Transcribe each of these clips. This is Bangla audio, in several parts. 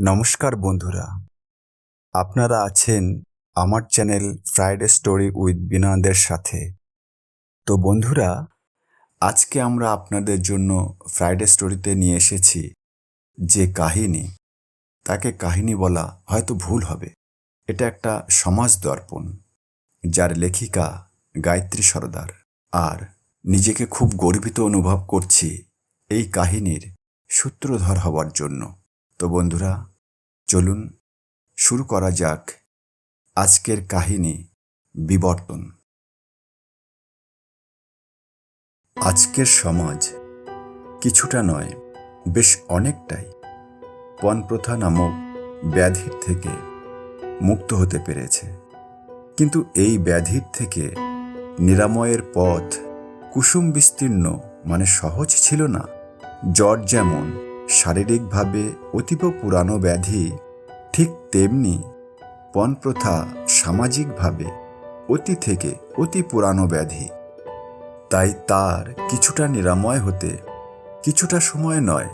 নমস্কার বন্ধুরা। আপনারা আছেন আমার চ্যানেল ফ্রাইডে স্টোরি উইথ বিনয়দের সাথে। তো বন্ধুরা, আজকে আমরা আপনাদের জন্য ফ্রাইডে স্টোরিতে নিয়ে এসেছি যে কাহিনী। তাকে কাহিনী বলা হয়তো ভুল হবে। এটা একটা সমাজ দর্পণ, যার লেখিকা গায়ত্রী সরদার। আর নিজেকে খুব গর্বিত অনুভব করছি এই কাহিনীর সূত্রধর হওয়ার জন্য। তো বন্ধুরা চলুন শুরু করা যাক আজকের কাহিনী বিবর্তন। আজকের সমাজ কিছুটা নয়, বেশ অনেকটাই। পণপ্রথা নামক ব্যাধির থেকে মুক্ত হতে পেরেছে। কিন্তু এই ব্যাধির থেকে নিরাময়ের পথ কুসুম বিস্তীর্ণ মানে সহজ ছিল না। জ্বর যেমন শারীরিকভাবে অতীব পুরানো ব্যাধি, ঠিক তেমনি পণপ্রথা সামাজিকভাবে অতি থেকে অতি পুরানো ব্যাধি। তাই তার কিছুটা নিরাময় হতে কিছুটা সময় নয়,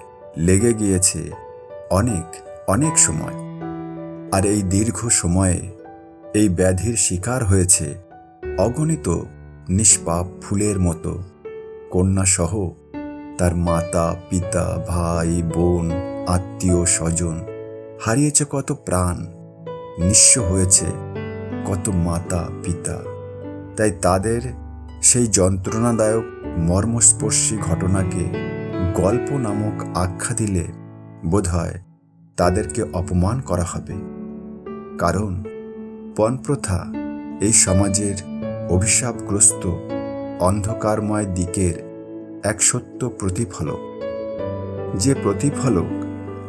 লেগে গিয়েছে অনেক অনেক সময়। আর এই দীর্ঘ সময়ে এই ব্যাধির শিকার হয়েছে অগণিত নিষ্পাপ ফুলের মতো। কন্যাসহ তার মাতা, পিতা, ভাই, বোন, আত্মীয়, স্বজন হারিয়েছে কত প্রাণ, নিঃস্ব হয়েছে কত মাতা, পিতা। তাই তাদের সেই যন্ত্রণাদায়ক মর্মস্পর্শী ঘটনাকে গল্প নামক আখ্যা দিলে বোধহয় তাদেরকে অপমান করা হবে। কারণ পণপ্রথা এই সমাজের অভিশাপগ্রস্ত অন্ধকারময় দিকের এক সত্য প্রতিফলক। যে প্রতিফলক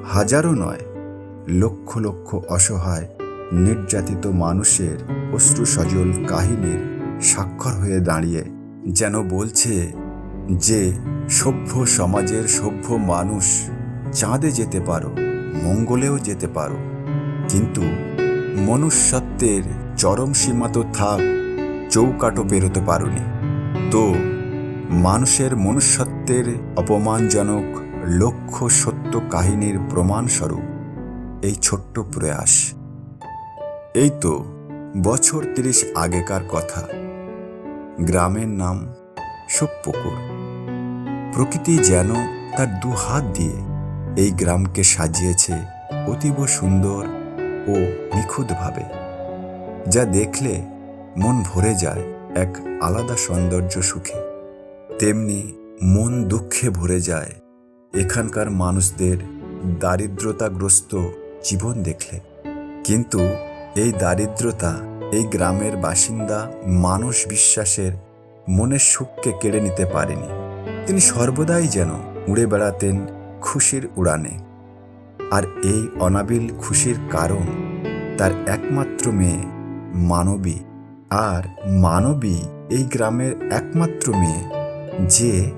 হাজারো নয়, লক্ষ লক্ষ অসহায়, নির্যাতিত মানুষের অশ্রু সজল কাহিনীর স্বাক্ষর হয়ে দাঁড়িয়ে যেন বলছে যে, সভ্য সমাজের সভ্য মানুষ চাঁদে যেতে পারো, মঙ্গলেও যেতে পারো। কিন্তু মনুষ্যত্বের চরম সীমা তো থাক চৌকাটো পেরোতে পারোনি। তো মানুষের মনুষ্যত্বের অপমানজনক লক্ষ্য সত্য কাহিনীর প্রমাণস্বরূপ এই ছোট্ট প্রয়াস। এই তো বছর তিরিশ আগেকার কথা। গ্রামের নাম সুপুকুর প্রকৃতি যেন তার দু হাত দিয়ে এই গ্রামকে সাজিয়েছে অতীব সুন্দর ও নিখুঁতভাবে, যা দেখলে মন ভরে যায় এক আলাদা সৌন্দর্য সুখে। তেমনি মন দুঃখে ভরে যায়। এখানকার মানুষদের দারিদ্রতাগ্রস্ত জীবন দেখলে। কিন্তু এই দারিদ্রতা, এই গ্রামের বাসিন্দা মানুষ বিশ্বাসের মনের সুখকে কেড়ে নিতে পারেনি। তিনি সর্বদাই যেন উড়ে বেড়াতেন খুশির উড়ানে। আর এই অনাবিল খুশির কারণ তার একমাত্র মেয়ে মানবী। আর মানবী এই গ্রামের একমাত্র মেয়ে। যে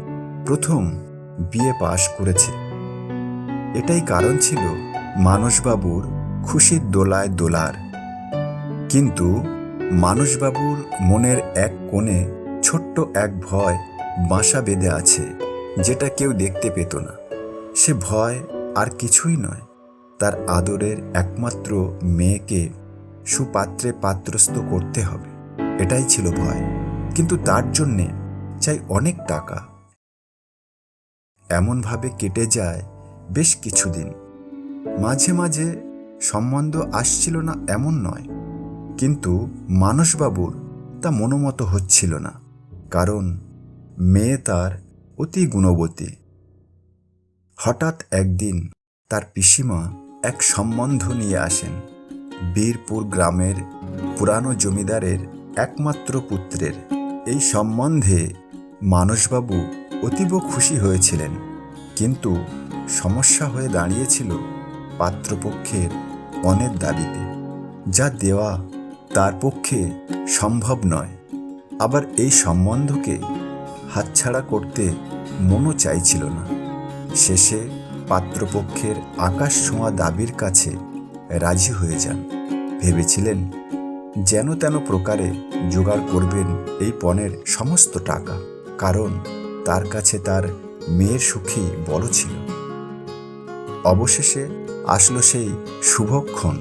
প্রথম বিয়ে পাশ করেছে। এটাই কারণ ছিল মানসবাবুর খুশির দোলায় দোলার। কিন্তু মানসবাবুর মনের এক কোণে ছোট্ট এক ভয় বাসা বেঁধে আছে, যেটা কেউ দেখতে পেত না। সে ভয় আর কিছুই নয়, তার আদরের একমাত্র মেয়েকে সুপাত্রে পাত্রস্থ করতে হবে। এটাই ছিল ভয়। কিন্তু তার জন্যে চাই অনেক টাকা। এমনভাবে কেটে যায় বেশ কিছুদিন। মাঝে মাঝে সম্বন্ধ আসছিল না এমন নয়। কিন্তু মানসবাবুর তা মনোমত হচ্ছিল না। কারণ মেয়ে তার অতি গুণবতী। হঠাৎ একদিন তার পিসিমা এক সম্বন্ধ নিয়ে আসেন। বীরপুর গ্রামের পুরানো জমিদারের একমাত্র পুত্রের। এই সম্বন্ধে মানসবাবু অতীব খুশি হয়েছিলেন। কিন্তু সমস্যা হয়ে দাঁড়িয়েছিল পাত্রপক্ষের পণের দাবিতে, যা দেওয়া তার পক্ষে সম্ভব নয়। আবার এই সম্বন্ধকে হাতছাড়া করতে মনও চাইছিল না। শেষে পাত্রপক্ষের আকাশ ছোঁয়া দাবির কাছে রাজি হয়ে যান। ভেবেছিলেন, যেন তেন প্রকারে জোগাড় করবেন এই পণের সমস্ত টাকা। কারণ তার কাছে তার মেয়ের সুখী বড় ছিল। অবশেষে আসলো সেই শুভক্ষণ।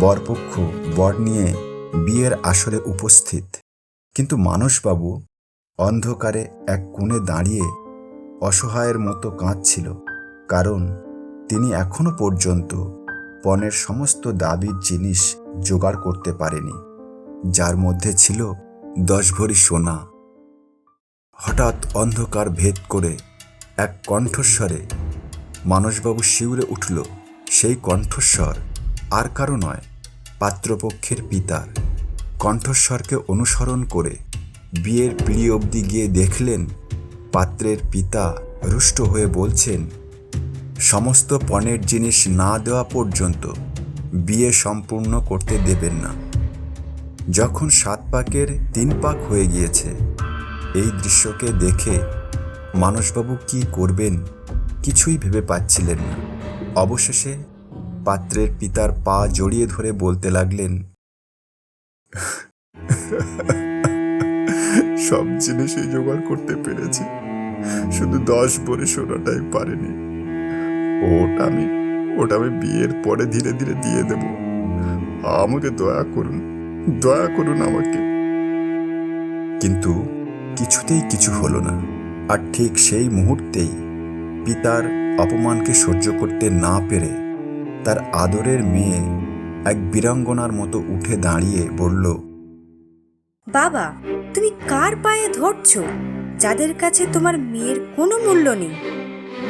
বরপক্ষ বর নিয়ে বিয়ের আসরে উপস্থিত। কিন্তু মানসবাবু অন্ধকারে এক কোণে দাঁড়িয়ে অসহায়ের মতো কাঁদছিল। কারণ তিনি এখনও পর্যন্ত পণের সমস্ত দাবির জিনিস জোগাড় করতে পারেনি। যার মধ্যে ছিল দশ ভরি সোনা। হঠাৎ অন্ধকার ভেদ করে এক কণ্ঠস্বরে মানসবাবু শিউরে উঠল, সেই কণ্ঠস্বর আর কারও নয়, পাত্রপক্ষের পিতার। কণ্ঠস্বরকে অনুসরণ করে বিয়ের পিড়ি অবধি গিয়ে দেখলেন, পাত্রের পিতা রুষ্ট হয়ে বলছেন, সমস্ত পণের জিনিস না দেওয়া পর্যন্ত বিয়ে সম্পূর্ণ করতে দেবেন না। যখন সাত পাকের তিন পাক হয়ে গিয়েছে এই দৃশ্যকে দেখে মানসবাবু কি করবেন কিছুই ভেবে পাচ্ছিলেন না। অবশেষে পাত্রের পিতার পা জড়িয়ে ধরে বলতে লাগলেন, সব জিনিসই জোগাড় করতে পেরেছি, শুধু দশ ভরি সোনাটাই পারেনি। ওটা আমি ওটা আমি বিয়ের পরে ধীরে ধীরে দিয়ে দেব। আমাকে দয়া করুন দয়া করুন আমাকে। কিন্তু কিছুতেই কিছু হলো না। আর ঠিক সেই মুহূর্তেই পিতার অপমানকে সহ্য করতে না পেরে তার আদরের মেয়ে এক বীরাঙ্গনার মতো উঠে দাঁড়িয়ে বলল, বাবা, তুমি কার পায়ে ধরছো? যাদের কাছে তোমার মেয়ের কোনো মূল্য নেই।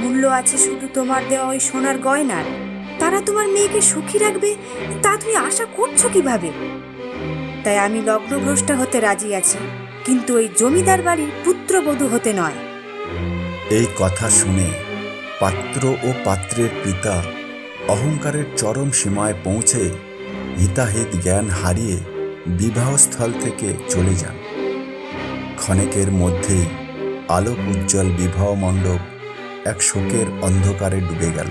মূল্য আছে শুধু তোমার দেওয়া ওই সোনার গয়নার। তারা তোমার মেয়েকে সুখী রাখবে, তা তুমি আশা করছ কীভাবে? তাই আমি লগ্নভ্রষ্টা হতে রাজি আছি। কিন্তু ওই জমিদার বাড়ির পুত্রবধূ হতে নয়। এই কথা শুনে পাত্র ও পাত্রের পিতা অহংকারের চরম সীমায় পৌঁছে হিতাহিত জ্ঞান হারিয়ে বিবাহস্থল থেকে চলে যান। ক্ষণেকের মধ্যেই আলোক উজ্জ্বল বিবাহ মণ্ডপ এক শোকের অন্ধকারে ডুবে গেল।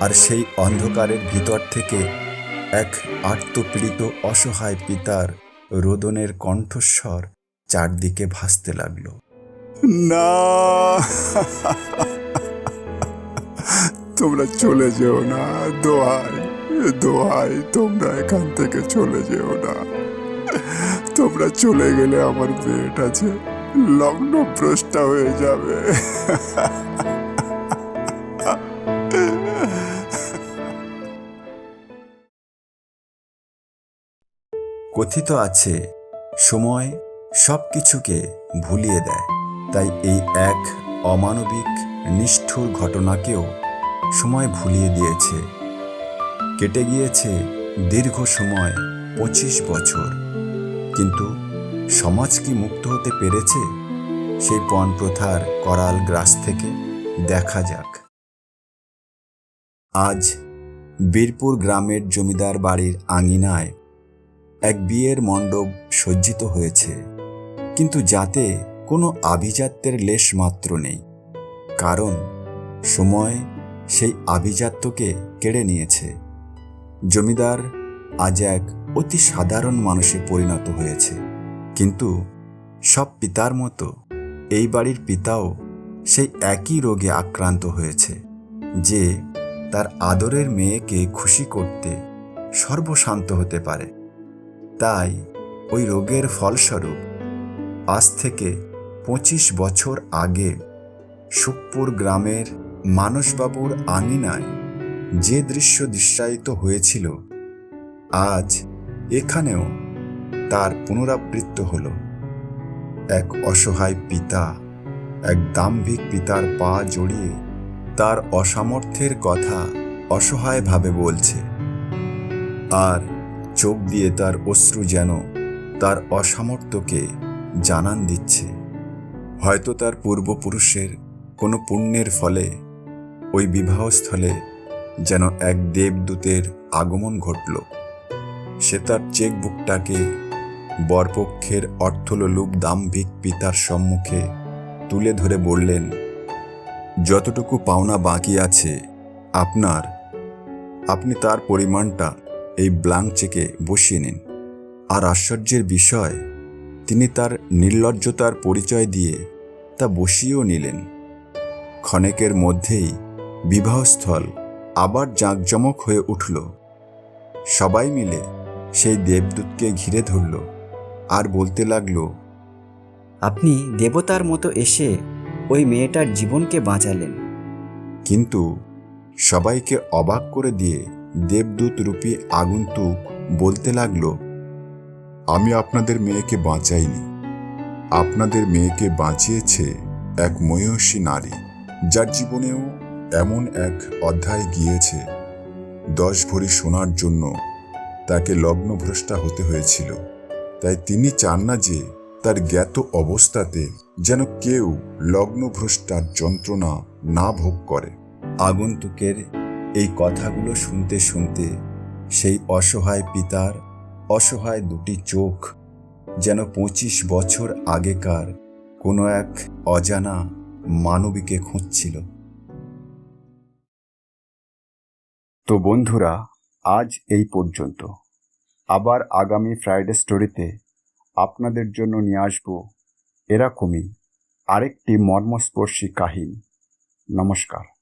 আর সেই অন্ধকারের ভিতর থেকে এক আত্মপীড়িত, অসহায় পিতার রোদনের কণ্ঠস্বর চারদিকে ভাসতে লাগল। না। তোমরা চলে যেও না, দোহাই দোহাই, তোমরা এখান থেকে চলে যেও না। তোমরা চলে গেলে আমার মেয়েটা যে লগ্ন ভ্রষ্টা হয়ে যাবে। কথিত আছে, সময় সব কিছুকে ভুলিয়ে দেয়। তাই এই এক অমানবিক, নিষ্ঠুর ঘটনাকেও সময় ভুলিয়ে দিয়েছে। কেটে গিয়েছে দীর্ঘ সময়, পঁচিশ বছর। কিন্তু সমাজ কি মুক্ত হতে পেরেছে? সেই পণ প্রথার করাল গ্রাস থেকে দেখা যাক। আজ বীরপুর গ্রামের জমিদার বাড়ির আঙিনায় এক বিয়ের মণ্ডপ সজ্জিত হয়েছে। কিন্তু যাতে কোনো আভিজাত্যের লেশ মাত্র নেই। কারণ সময় সেই আভিজাত্যকে কেড়ে নিয়েছে। জমিদার আজ এক অতি সাধারণ মানুষে পরিণত হয়েছে। কিন্তু সব পিতার মতো এই বাড়ির পিতাও সেই একই রোগে আক্রান্ত হয়েছে, যে তার আদরের মেয়েকে খুশি করতে সর্বশান্ত হতে পারে। তাই ওই রোগের ফলস্বরূপ আজ থেকে পঁচিশ বছর আগে সুখপুর গ্রামের মানসবাবুর আঙিনায় যে দৃশ্য দৃশ্যায়িত হয়েছিল, আজ এখানেও তার পুনরাবৃত্ত হল। এক অসহায় পিতা, এক দাম্ভিক পিতার পা জড়িয়ে তার অসামর্থ্যের কথা অসহায়ভাবে বলছে। আর চোখ দিয়ে তার অশ্রু যেন তার অসামর্থ্যকে জানান দিচ্ছে। হয়তো তার পূর্বপুরুষের কোনো পুণ্যের ফলে ওই বিবাহস্থলে যেন এক দেবদূতের আগমন ঘটল। সে তার চেকবুকটাকে বরপক্ষের অর্থলোলুপ দাম্ভিক পিতার সম্মুখে তুলে ধরে বললেন, যতটুকু পাওনা বাকি আছে আপনার, আপনি তার পরিমাণটা এই ব্লাঙ্ক চেকে বসিয়ে নিন। আর আশ্চর্যের বিষয় তিনি তার নির্লজ্জতার পরিচয় দিয়ে তা বসিয়েও নিলেন। ক্ষণেকের মধ্যেই বিবাহস্থল আবার জাঁকজমক হয়ে উঠল। সবাই মিলে সেই দেবদূতকে ঘিরে ধরল আর বলতে লাগল আপনি দেবতার মতো এসে ওই মেয়েটার জীবনকে বাঁচালেন। কিন্তু সবাইকে অবাক করে দিয়ে দেবদূত রূপী আগন্তুক বলতে লাগল, আমি আপনাদের মেয়েকে বাঁচাইনি। আপনাদের মেয়েকে বাঁচিয়েছে এক ময়ূষী নারী, যার জীবনেও এমন এক অধ্যায় গিয়েছে। দশ ভরি সোনার জন্য তাকে লগ্নভ্রষ্টা হতে হয়েছিল। তাই তিনি চান না যে তার জ্ঞাত অবস্থাতে যেন কেউ লগ্নভ্রষ্টার যন্ত্রণা না ভোগ করে। আগন্তুকের এই কথাগুলো শুনতে শুনতে সেই অসহায় পিতার অসহায় দুটি চোখ যেন পঁচিশ বছর আগেকার কোনো এক অজানা মানবীকে খুঁজছিল। তো বন্ধুরা, আজ এই পর্যন্ত। আবার আগামী ফ্রাইডে স্টোরিতে আপনাদের জন্য নিয়ে আসব এরকমই আরেকটি মর্মস্পর্শী কাহিনী। নমস্কার।